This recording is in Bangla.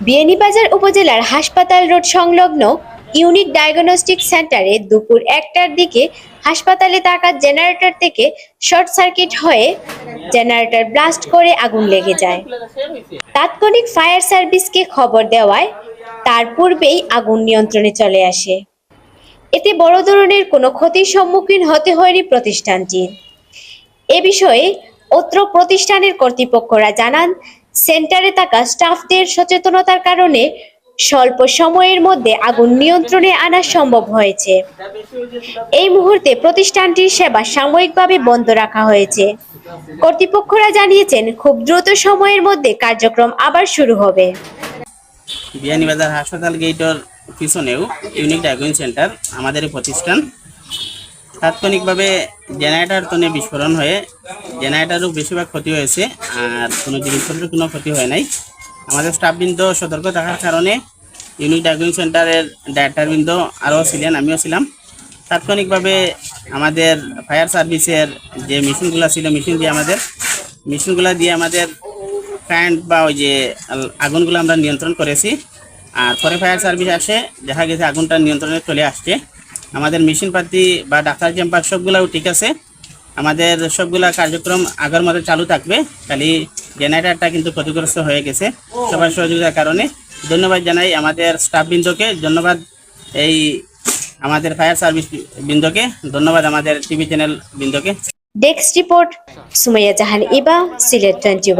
বিয়ানীবাজার উপজেলার হাসপাতাল রোড সংলগ্ন ইউনিক ডায়াগনস্টিক সেন্টারে দুপুর একটার দিকে হাসপাতালে থাকা জেনারেটর থেকে শর্ট সার্কিট হয়ে জেনারেটর ব্লাস্ট করে আগুন লেগে যায়। তাৎক্ষণিক ফায়ার সার্ভিসকে খবর দেওয়ায় তার পূর্বেই আগুন নিয়ন্ত্রণে চলে আসে। এতে বড় ধরনের কোনো ক্ষতির সম্মুখীন হতে হয়নি প্রতিষ্ঠানটির এ বিষয়ে অত্র প্রতিষ্ঠানের কর্তৃপক্ষরা জানান সেন্টারে থাকা স্টাফদের সচেতনতার কারণে স্বল্প সময়ের মধ্যে আগুন নিয়ন্ত্রণে আনা সম্ভব হয়েছে। এই মুহূর্তে প্রতিষ্ঠানটির সেবা সাময়িকভাবে বন্ধ রাখা হয়েছে। কর্তৃপক্ষরা জানিয়েছেন, খুব দ্রুত সময়ের মধ্যে কার্যক্রম আবার শুরু হবে। বিয়ানীবাজার হাসপাতাল গেটের পিছনেও ইউনিক ডায়াগনস্টিক সেন্টার আমাদের প্রতিষ্ঠান। তাৎক্ষণিকভাবে জেনারেটর তনে বিস্ফোরণ হয়ে জেনারেটারও বেশিরভাগ ক্ষতি হয়েছে, আর কোনো জিনিসপত্রের কোনো ক্ষতি হয় নাই। আমাদের স্টাফবৃন্দ সতর্ক থাকার কারণে ইউনিট ডায়াগনস্টিক সেন্টারের ডাক্তারবৃন্দ আরও ছিলেন, আমিও ছিলাম। তাৎক্ষণিকভাবে আমাদের ফায়ার সার্ভিসের যে মেশিনগুলো ছিল, মেশিন দিয়ে আমাদের, মেশিনগুলো দিয়ে আমাদের কারেন্ট বা ওই যে আগুনগুলো আমরা নিয়ন্ত্রণ করেছি। আর পরে ফায়ার সার্ভিস আসে, দেখা গেছে আগুনটা নিয়ন্ত্রণে চলে আসছে। আমাদের মেশিনপাতি বা ডাক্তার চেম্বার সবগুলাও ঠিক আছে। আমাদের সবগুলা কার্যক্রম আগের মতো চালু থাকবে। খালি জেনারেটারটা কিন্তু ক্ষতিগ্রস্ত হয়ে গেছে সবার সহযোগিতার কারণে। ধন্যবাদ জানাই আমাদের স্টাফ বৃন্দকে। ধন্যবাদ এই আমাদের ফায়ার সার্ভিস বৃন্দকে। ধন্যবাদ আমাদের TV channel বৃন্দকে। Desk report Sumaiya Jahan Iba Sylhet twenty